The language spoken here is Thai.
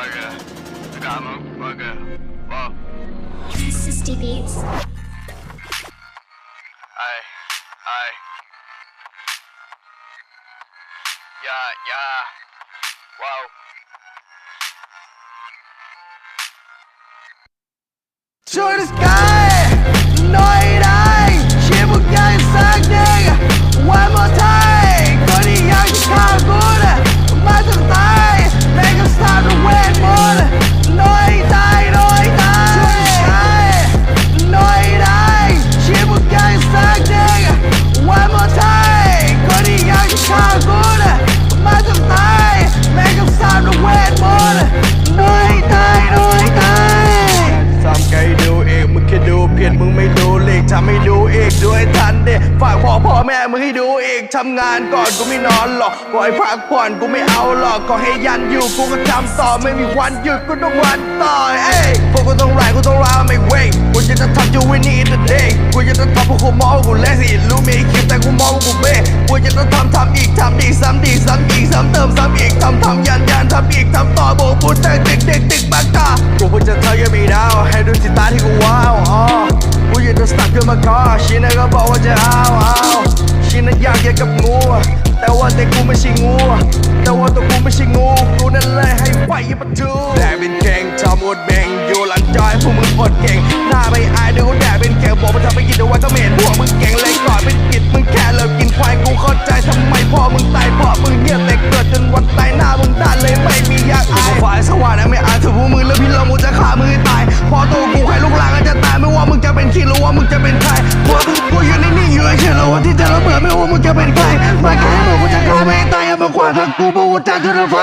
bugger. Gamma bugger. Beats. Aye. Aye. Yeah, yeah. Wow. Shortest guy! ดูเลขทำให้ดูอีกด้วยทันเดฝากพ่อพ่อแม่มึงให้ดูอีกทำงานก่อนกูไม่นอนหรอกปล่อยพักผ่อนกูไม่เอาหรอกก็ให้ยันอยู่กูก็ทำต่อไม่มีวันหยุดกูต้องวันต่อเอ้ยพวกกูต้องไล่กูต้องราไม่เว้ยกูจะทำอยู่วันนี้ in the day กูจะทำพวกกูมองกูเลสิรู้ไม่คิดแต่กูมองกูเบ้กูจะทำทำอีกทำดีซ้ำดีซ้ำอีกซ้ำเติมซ้ำอีกทำทำยันยันทำอีกทำต่อโบกพูดแต่เด็กเด็กเด็กบักตากูเพิ่งจะเธอยังไม่ดาวให้ดูสิตาที่กูว้าวอ๋อ อยากจะสตักขึ้นมาคอชิน่ะก็บอกว่าจะเอาเอาชินะอยากแยกกับงู แต่ว่าแต่กูไม่ใช่งู แต่ว่าตัวกูไม่ใช่งูกูนั่นแหละให้ไฟยิบประตูแต่เป็นเก่งทำอดเบ่งอยู่หลังจอยพวกมึงอดเก่งหน้าไม่อายเดี๋ เป็นใครพวกมึงกูอยู่ในนี่อยู่เฉยแล้ววันที่จะระเบิดไม่ว่ามึงจะเป็นใครมาแค่บอกว่าจะฆ่าไม่ตายอย่ามาขวางทางกูบอกว่าจะจุดไฟ